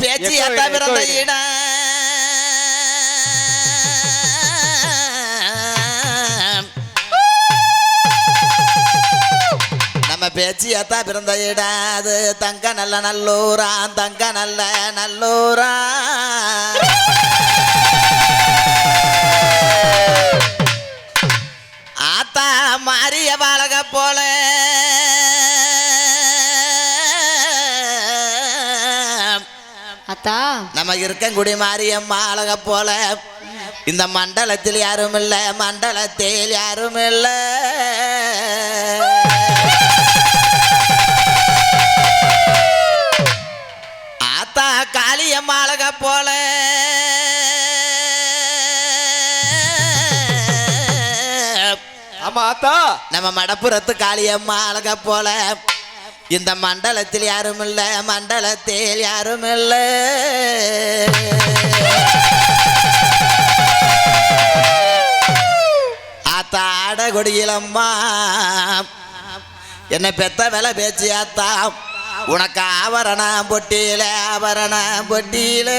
பேச்சு ஏத்தா பிறந்த. இடம் நம்ம பேச்சு ஏத்தா பிறந்த இடம் அது தங்க நல்ல நல்லூரா தங்க நல்ல நல்லூரா. ஆத்தா மாறிய பாலக போல. அத்தா நமக்கு இருக்கங்குடி மாரியம்மா அழக போல. இந்த மண்டலத்தில் யாரும் இல்ல மண்டலத்தில் யாரும் இல்ல ஆத்தா காளியம்மா அழக போல. ஆமா ஆத்தா. நம்ம மடப்புறத்து காளியம்மா அழக போல. இந்த மண்டலத்தில் யாரும் இல்லை மண்டலத்தில் யாரும் இல்லை ஆத்தா ஆட என்னை பெத்த வேலை பேச்சு ஆத்தா. உனக்கு ஆவரணம் பொட்டியில ஆவரணம் பொட்டியில.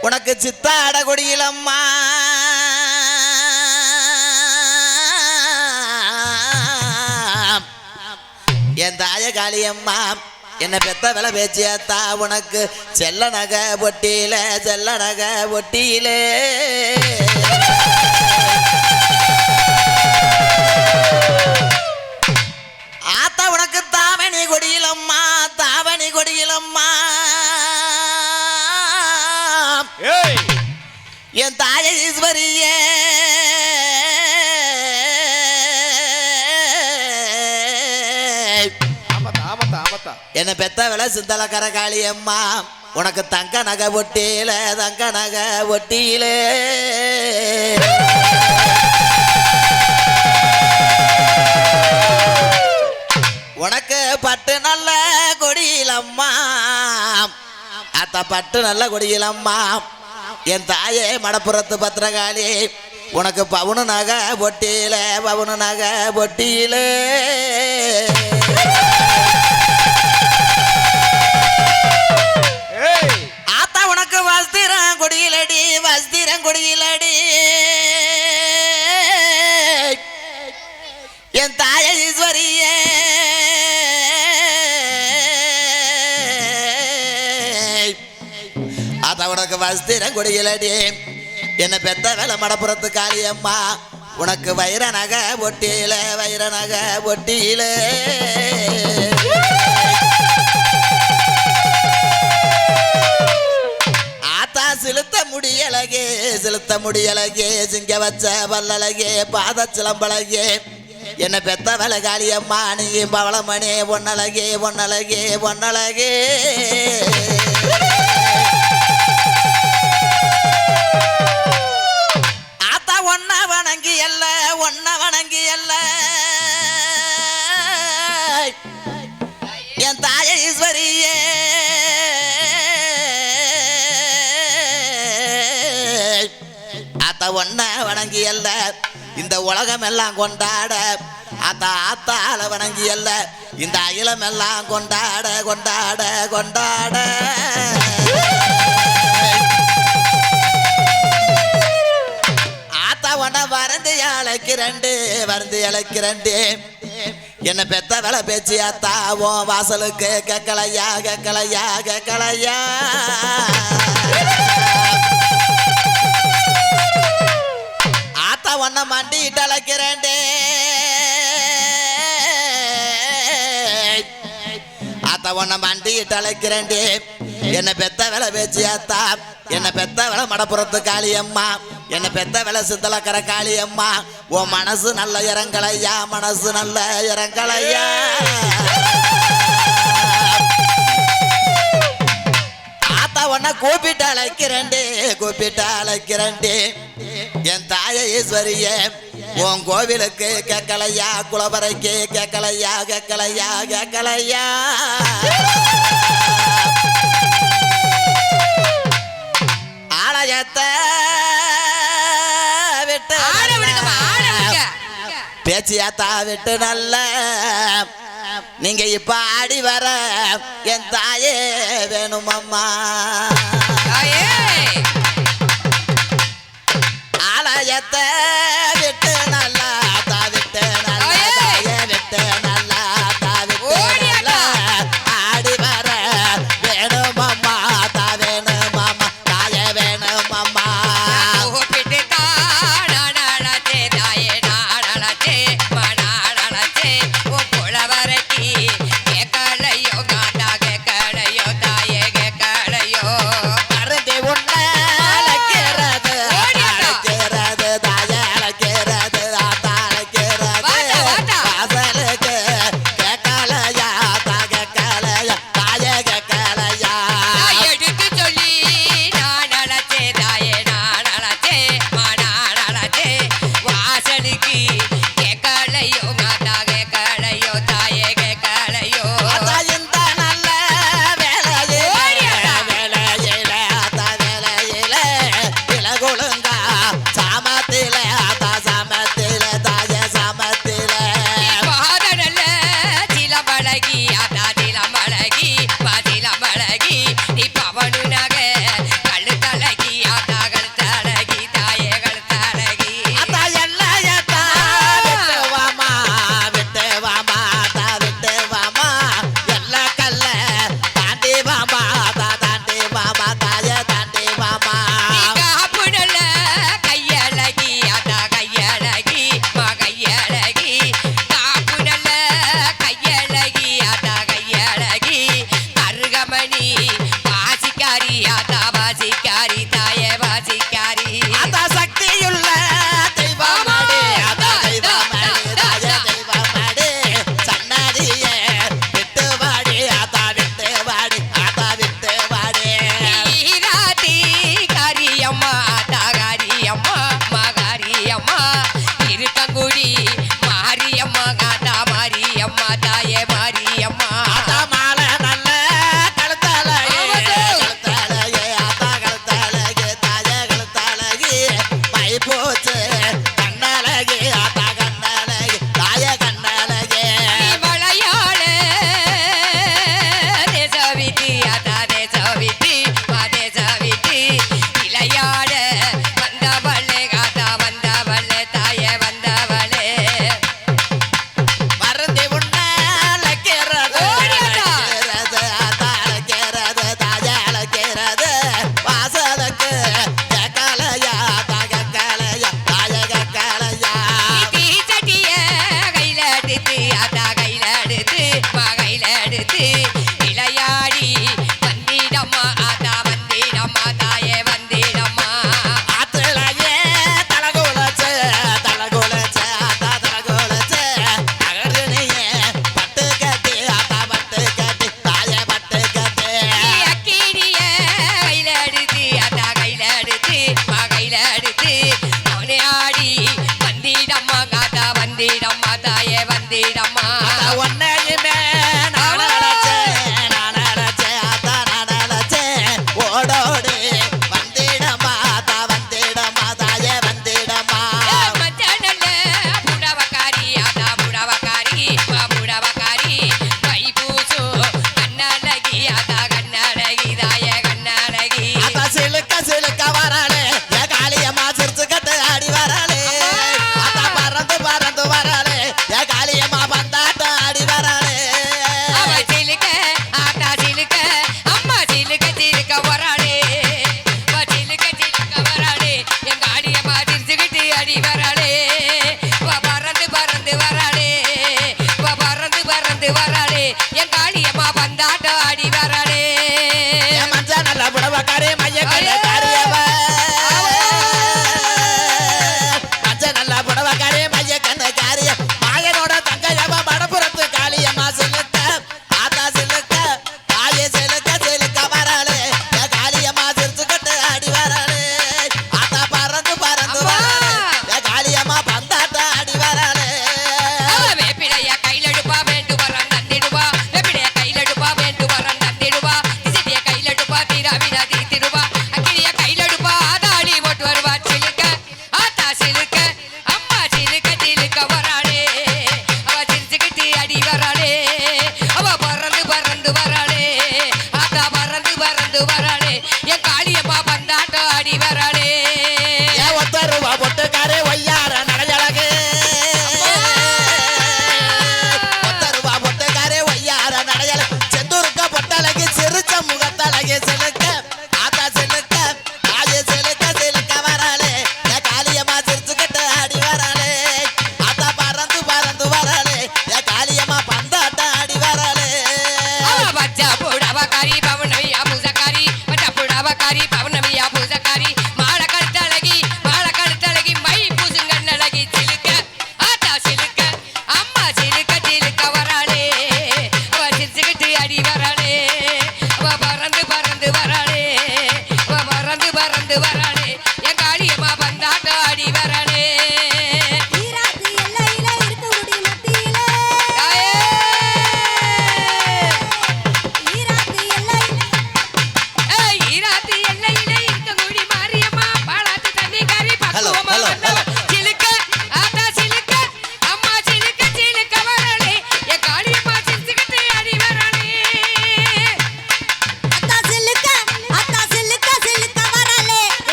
உனக்கு சித்தாட கொடியிலம்மா என் தாய காளியம்மா என்ன பெத்த விலை பேச்சியாத்தா உனக்கு? செல்ல நகை பொட்டியில செல்ல நகை பொட்டியிலே. ஆத்தா உனக்கு தாவணி கொடியிலம்மா தாவணி கொடியிலம்மா. என் தாய ஈஸ்வரியே என்னை பெத்த வேலை சிந்தலக்கர காளியம்மா அம்மா உனக்கு தங்க நகை ஒட்டியில தங்க நகை ஒட்டியிலே. உனக்கு பட்டு நல்ல கொடியிலம்மா அத்த பட்டு நல்ல கொடியிலம்மா என் தாயே மடப்புறத்து பத்திரகாளி உனக்கு பவுனு நகை பொட்டியில பவுனு நகை பொட்டியிலே உனக்கு வஸ்திரம் குடியிலடி என்ன பெத்த வேலை மடப்புறத்து காளியம்மா உனக்கு வைர நகை ஒட்டியில வைர நகை ஒட்டியில. ஆத்தா செலுத்த முடியலகே செலுத்த முடியலகே சிங்க வச்ச வல்லலகே பாத சிலம்பலகே என்ன பெத்த வேலை காளியம்மா நீ பவளமணி பொன்னழகே ஒன்னலகே ஒன்னழகே. வணங்கி அல்ல ஒன்ன வணங்கி அல்ல. என் தாய ஈஸ்வரியே. அத்த ஒன்ன வணங்கி அல்ல. இந்த உலகம் எல்லாம் கொண்டாட ஆத்தா ஆத்தால வணங்கி அல்ல. இந்த அகிலம் எல்லாம் கொண்டாட கொண்டாட கொண்டாட. அழைக்கிறண்டு வறந்து அழைக்கிறண்டு என்ன பெத்த வேலை பேச்சியா தாவோம் வாசலுக்கு கேட்கலையா கேட்கலையா கேட்கலையா? ஆத்தா ஒன்ன மண்டிட்டு அழைக்கிறேன்டே ஆத்தா ஒன்ன மண்டிட்டு அழைக்கிறேன்டே என்ன பெத்த வேலை பேச்சியாத்தா என்ன பெத்த வேலை மடப்புறத்து காளியம்மா என்ன பெத்த வேலை சித்தலக்கர காளியம்மா உன் மனசு நல்ல இறங்கலையா மனசு நல்ல இறங்கலையா உன்னை கூப்பிட்டு அழைக்கிறேன்டே கூப்பிட்டு அழைக்கிறேன்டே. என் தாய ஈஸ்வரியே உன் கோவிலுக்கு கேட்கலையா குளவரைக்கு கேட்கலையா கேட்கலையா கேட்கலையா? ஆலயத்தை விட்டு பேச்சியாத்தா விட்டு நல்ல. நீங்க இப்ப ஆடி வர என் தாயே வேணும் அம்மா Curi.